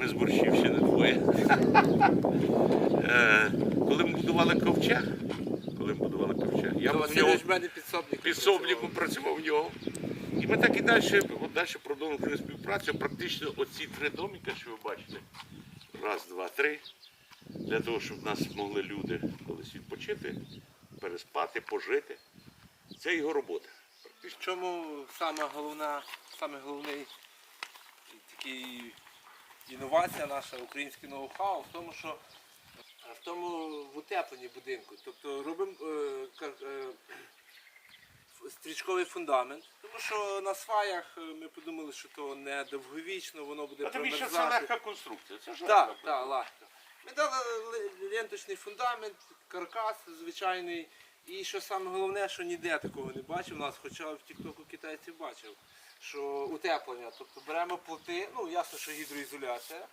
Ми з Борщівщини двоє. Е, Коли ми будували ковчег, коли ми будували ковчег, я в нього Васильович в мене підсобник. працював в нього. І ми так і далі, от далі продовжуємо співпрацю. Практично оці три доміка, що ви бачите, раз, два, три, для того, щоб нас могли люди колись відпочити, переспати, пожити. Це його робота. В чому саме головна, саме головний такий інновація наша, українське ноу-хау, в тому, що е, в тому в утепленні будинку. Тобто робимо е, е, стрічковий фундамент. Тому що на сваях е, ми подумали, що то не довговічно, воно буде А тобі що це промерзати. легка конструкція. Це ж Так, легка так, легко. Ми дали ли- ленточний фундамент, каркас звичайний. І що саме головне, що ніде такого не бачив у нас, хоча в Тіктоку китайці бачив, що утеплення. Тобто беремо плоти, ну ясно, що гідроізоляція,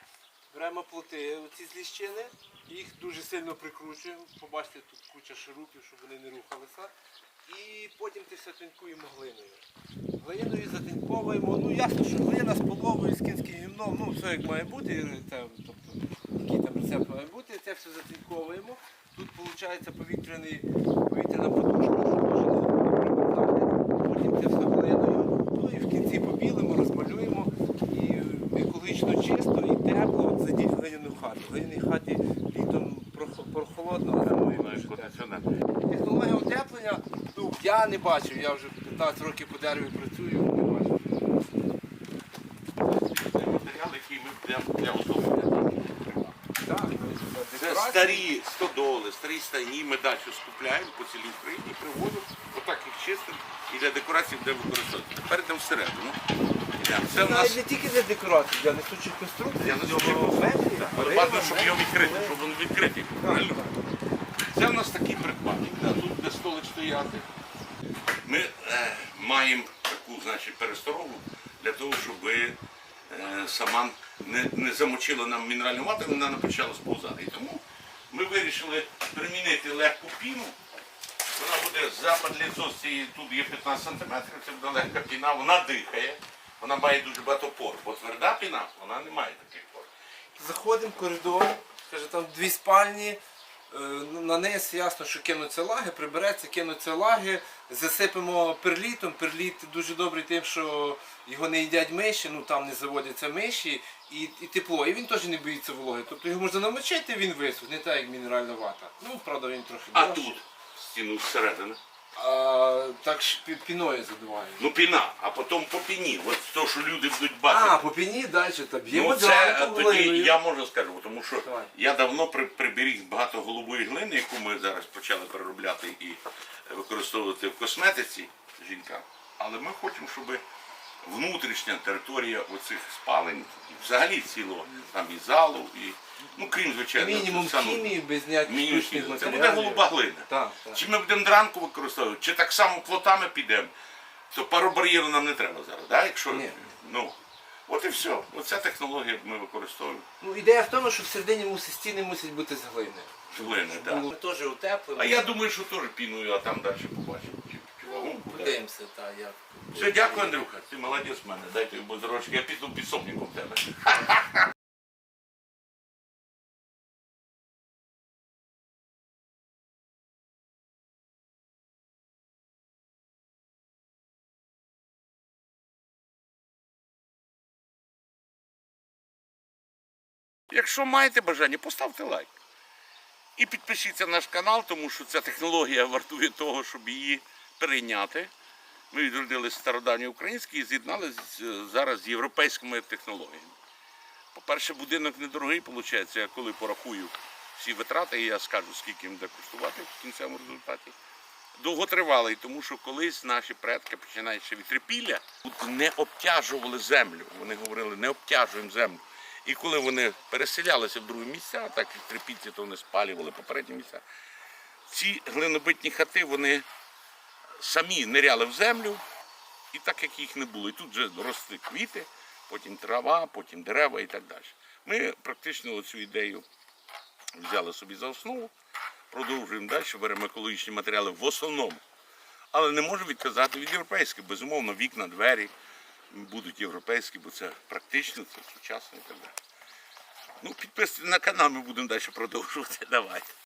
беремо плоти ці з ліщини, їх дуже сильно прикручуємо. Побачите, тут куча шурупів, щоб вони не рухалися. І потім це все тинькуємо глиною. Глиною затиньковуємо. Ну ясно, що глина з половою, з кінським гімном, ну все як має бути. Це, тобто, який там рецепт має бути, це все затиньковуємо. Тут виходить повітряний, повітряна подушка, що може не. Потім це все глиною. Ну і в кінці побілимо, розмалюємо. І екологічно чисто і тепло. Зайдіть в глиняну хату. В глиняній хаті літом прохолодно, а зимою дуже тепло. Технологія утеплення, ну я не бачив, я вже 15 років по дереві працюю, не бачив. Це матеріал, який ми будемо для оздоблення. Так, Це старі стодоли, старі стайні, ми далі скупляємо по цілій Україні, приводимо, отак їх чистимо і для декорації буде використовувати. Тепер йдемо всередину. Це в нас не тільки для декорації, для несучих конструкцій, але бажано, щоб його відкрити, щоб він відкритий. Правильно? Це в нас такий придбаник, да, тут де столик стояти. Ми е, маємо таку значить, пересторогу для того, щоб е, сама не, не замочила нам мінеральну вату, вона не почала сповзати. І тому ми вирішили примінити легку піну. Вона буде запад ліцо тут є 15 см, це буде легка піна, вона дихає, вона має дуже багато пор. Бо тверда піна, вона не має таких пор. Заходимо в коридор, каже, там дві спальні. е, На низ ясно, що кинуться лаги, прибереться, кинуться лаги, засипемо перлітом. Перліт дуже добрий тим, що його не їдять миші, ну там не заводяться миші і, і тепло. І він теж не боїться вологи. Тобто його можна намочити, він висох, не так як мінеральна вата. Ну, правда, він трохи А дорожчий. тут стіну зсередини. А, так ж пі- піною задуваємо. Ну піна, а потім по піні. От то, що люди будуть бачити. А, по піні далі там б'ємо Ну, це дзянком тоді я можу скажу, тому що Давай. я давно при- приберіг багато голубої глини, яку ми зараз почали переробляти і використовувати в косметиці жінкам. Але ми хочемо, щоб внутрішня територія оцих спалень, взагалі цілого, там і залу, і ну крім звичайно, Мінімум сану- хімії, без ніяких штучних хімії. Це буде голуба глина. Так, так. Чи ми будемо дранку використовувати, чи так само плотами підемо, то паробар'єру нам не треба зараз, да? якщо Ні. ну. От і все. Оця технологія ми використовуємо. Ну, ідея в тому, що всередині мусить, стіни мусять бути з глини. З Глини, так. Ми теж утеплимо. А я думаю, що теж піною, а там далі побачимо. Чи, чи вагон буде. Подивимося, так, як. Все, дякую, Андрюха. Ти молодець в мене. Дайте йому здоров'я. Я піду підсобником тебе. Якщо маєте бажання, поставте лайк. І підпишіться на наш канал, тому що ця технологія вартує того, щоб її перейняти. Ми відродили стародавній український і з'єднали з- зараз з європейськими технологіями. По-перше, будинок недорогий, виходить, я коли порахую всі витрати, я скажу, скільки він буде коштувати в кінцевому результаті. Довготривалий, тому що колись наші предки, починаючи від трипілля, не обтяжували землю. Вони говорили, не обтяжуємо землю. І коли вони переселялися в другі місця, так як трипільці, то вони спалювали попередні місця. Ці глинобитні хати, вони самі ниряли в землю, і так як їх не було. І тут вже росли квіти, потім трава, потім дерева і так далі. Ми практично цю ідею взяли собі за основу, продовжуємо далі, беремо екологічні матеріали в основному. Але не можу відказати від європейських. Безумовно, вікна, двері будуть європейські, бо це практично, це сучасно і так далі. Ну, підписуйтесь на канал, ми будемо далі продовжувати. Давайте.